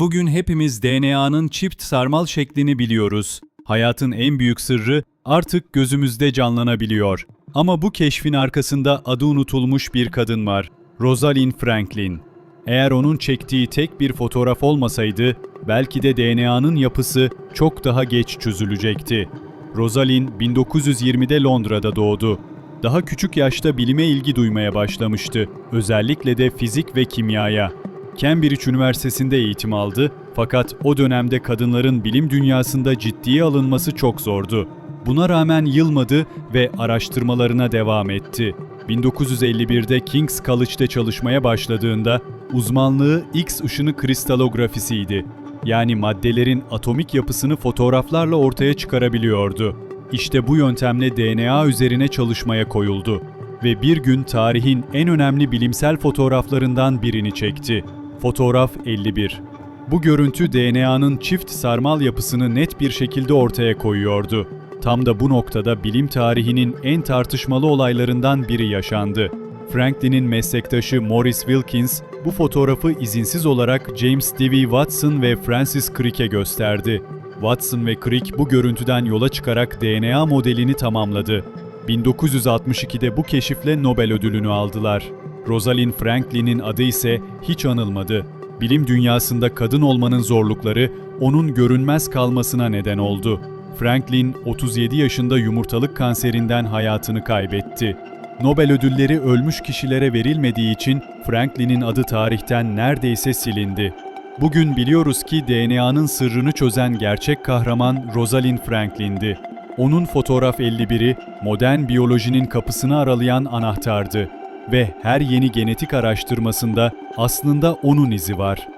Bugün hepimiz DNA'nın çift sarmal şeklini biliyoruz. Hayatın en büyük sırrı artık gözümüzde canlanabiliyor. Ama bu keşfin arkasında adı unutulmuş bir kadın var. Rosalind Franklin. Eğer onun çektiği tek bir fotoğraf olmasaydı, belki de DNA'nın yapısı çok daha geç çözülecekti. Rosalind 1920'de Londra'da doğdu. Daha küçük yaşta bilime ilgi duymaya başlamıştı. Özellikle de fizik ve kimyaya. Cambridge Üniversitesi'nde eğitim aldı fakat o dönemde kadınların bilim dünyasında ciddiye alınması çok zordu. Buna rağmen yılmadı ve araştırmalarına devam etti. 1951'de King's College'de çalışmaya başladığında uzmanlığı X ışını kristalografisiydi. Yani maddelerin atomik yapısını fotoğraflarla ortaya çıkarabiliyordu. İşte bu yöntemle DNA üzerine çalışmaya koyuldu ve bir gün tarihin en önemli bilimsel fotoğraflarından birini çekti. Fotoğraf 51. Bu görüntü DNA'nın çift sarmal yapısını net bir şekilde ortaya koyuyordu. Tam da bu noktada bilim tarihinin en tartışmalı olaylarından biri yaşandı. Franklin'in meslektaşı Morris Wilkins bu fotoğrafı izinsiz olarak James Dewey Watson ve Francis Crick'e gösterdi. Watson ve Crick bu görüntüden yola çıkarak DNA modelini tamamladı. 1962'de bu keşifle Nobel ödülünü aldılar. Rosalind Franklin'in adı ise hiç anılmadı. Bilim dünyasında kadın olmanın zorlukları onun görünmez kalmasına neden oldu. Franklin 37 yaşında yumurtalık kanserinden hayatını kaybetti. Nobel ödülleri ölmüş kişilere verilmediği için Franklin'in adı tarihten neredeyse silindi. Bugün biliyoruz ki DNA'nın sırrını çözen gerçek kahraman Rosalind Franklin'di. Onun fotoğraf 51'i modern biyolojinin kapısını aralayan anahtardı ve her yeni genetik araştırmasında aslında onun izi var.